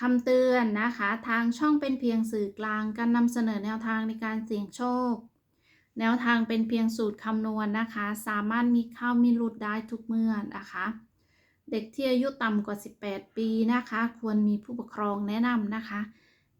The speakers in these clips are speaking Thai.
คำเตือนนะคะ ทางช่องเป็นเพียงสื่อกลางการนำเสนอแนวทางในการเสี่ยงโชค แนวทางเป็นเพียงสูตรคำนวณนะคะ สามารถมีเข้ามีหลุดได้ทุกเมื่อนะคะ เด็กที่อายุต่ำกว่า 18 ปีนะคะ ควรมีผู้ปกครองแนะนำนะคะ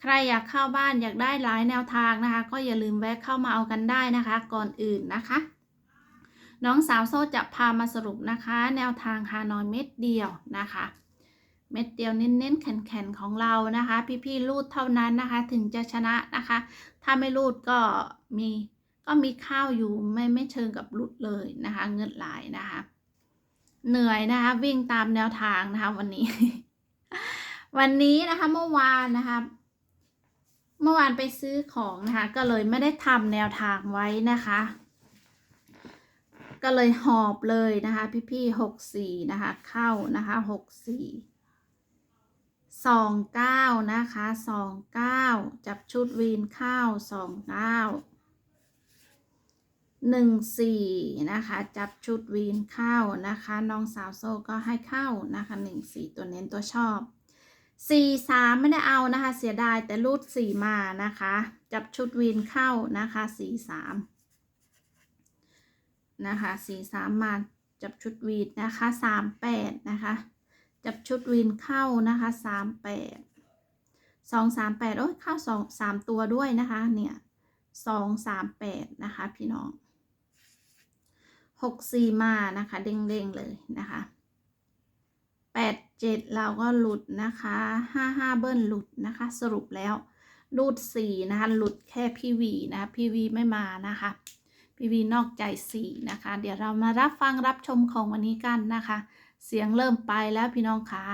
ใครอยากเข้าบ้านอยากได้หลายแนวทางนะคะ ก็อย่าลืมแวะเข้ามาเอากันได้นะคะ ก่อนอื่นนะคะ น้องสาวโซ่จะพามาสรุปนะคะ แนวทางฮานอยเม็ดเดียวนะคะ เม็ดเดียวเน้นๆแข็งๆของเรานะคะ พี่ๆรูดเท่านั้นนะคะ ถึงจะชนะนะคะ ถ้าไม่รูดก็มีก็มีข้าวอยู่ไม่ไม่เชิงกับรุดเลยนะคะ เงินหลายนะคะ เหนื่อยนะคะ วิ่งตามแนวทางนะคะ วันนี้ วันนี้นะคะเมื่อวานนะคะเมื่อวานไปซื้อของนะคะ ก็เลยไม่ได้ทำแนวทางไว้นะคะ ก็เลยหอบเลยนะคะ พี่ๆหกสี่นะคะ เข้านะคะหกสี่ สองเก้านะคะสองเก้าจับชุดวีนเข้าสองเก้าหนึ่งสี่นะคะ จับชุดวีนเข้านะคะ น้องสาวโซ่ก็ให้เข้านะคะหนึ่งสี่ตัวเน้นตัวชอบสี่สามไม่ได้เอานะคะ เสียดายแต่รูดสี่มานะคะ จับชุดวีนเข้านะคะสี่สามนะคะสี่สามมาจับชุดวีนนะคะสามแปดนะคะ จับชุดวีนเข้านะคะสามแปดสองสามแปดโอ้ยเข้าสองสามตัวด้วยนะคะ เนี่ยสองสามแปดนะคะพี่น้องหกสี่มานะคะเด้งๆเลยนะคะแปดเจ็ดเราก็หลุดนะคะห้าห้าเบิ้ลหลุดนะคะ สรุปแล้วหลุดสี่นะคะ หลุดแค่พี่วีนะคะพี่วีไม่มานะคะพี่วีนอกใจสี่นะคะ เดี๋ยวเรามารับฟังรับชมของวันนี้กันนะคะ เสียงเริ่มไปแล้วพี่น้องคะ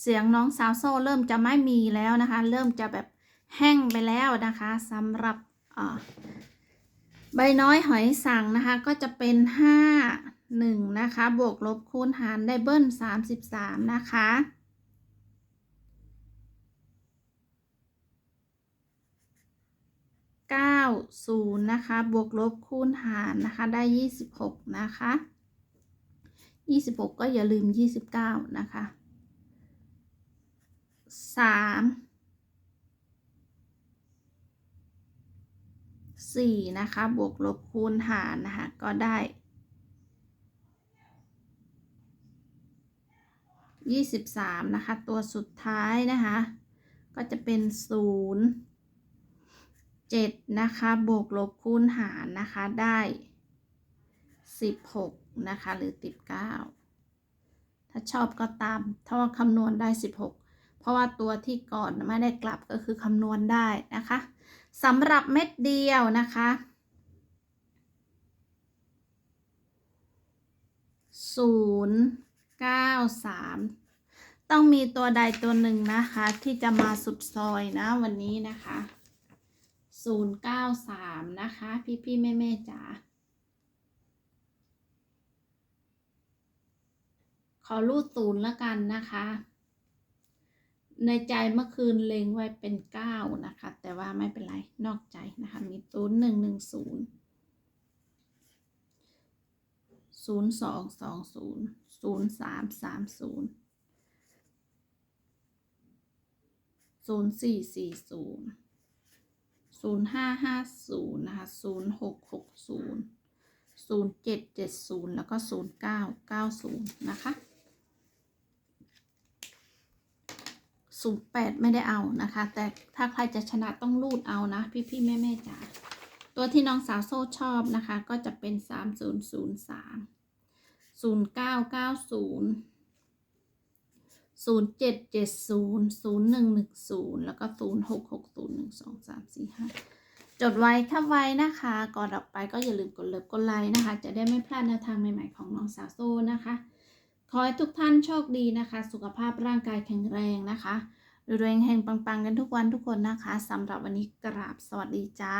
เสียงน้องสาวโซ่เริ่มจะไม่มีแล้วนะคะ เริ่มจะแบบแห้งไปแล้วนะคะสำหรับใบน้อยหอยสังนะคะ ก็จะเป็นห้าหนึ่งนะคะ บวกลบคูณหารได้เบิ้ลสามสิบสามนะคะเก้าศูนย์นะคะ บวกลบคูณหารนะคะ ได้ยี่สิบหกนะคะ ยี่สิบหกก็อย่าลืมยี่สิบเก้านะคะสามสี่นะคะ บวกลบคูณหารนะคะ ก็ได้ยี่สิบสามนะคะ ตัวสุดท้ายนะคะ ก็จะเป็นศูนย์เจ็ดนะคะ บวกลบคูณหารนะคะ ได้ สิบหกนะคะ หรือติดเก้าถ้าชอบก็ตาม ถ้าว่าคำนวณได้ 16 เพราะว่าตัวที่ก่อนไม่ได้กลับก็คือคำนวณได้นะคะสำหรับเม็ดเดียวนะคะ 093 ต้องมีตัวใดตัวหนึ่งนะคะ ที่จะมาสุดซอยนะวันนี้นะคะ 093 นะคะ พี่พี่แม่แม่จ๋า ขอรูดศูนย์แล้วกันนะคะ ในใจเมื่อคืนเล็งไว้เป็นเก้านะคะ แต่ว่าไม่เป็นไร นอกใจนะคะ มีศูนย์หนึ่งหนึ่งศูนย์ศูนย์สองสองศูนย์ศูนย์สามสามศูนย์ศูนย์สี่สี่ศูนย์ศูนย์ห้าห้าศูนย์นะคะศูนย์หกหกศูนย์ศูนย์เจ็ดเจ็ดศูนย์แล้วก็ศูนย์เก้าเก้าศูนย์นะคะ ศูนย์แปดไม่ได้เอานะคะ แต่ถ้าใครจะชนะต้องรูดเอานะ พี่พี่แม่แม่จ๋าตัวที่น้องสาวโซ่ชอบนะคะ ก็จะเป็นสามศูนย์ศูนย์สามศูนย์เก้าเก้าศูนย์ศูนย์เจ็ดเจ็ดศูนย์ศูนย์หนึ่งหนึ่งศูนย์แล้วก็ศูนย์หกหกศูนย์หนึ่งสองสามสี่ห้าจดไว้ถ้าไว้นะคะ ก่อนออกไปก็อย่าลืมกดเลิฟกดไลค์นะคะ จะได้ไม่พลาดแนวทางใหม่ๆของน้องสาวโซ่นะคะ ขอให้ทุกท่านโชคดีนะคะ สุขภาพร่างกายแข็งแรงนะคะรวยแห่งปังๆกันทุกวันทุกคนนะคะสำหรับวันนี้กราบสวัสดีจ้า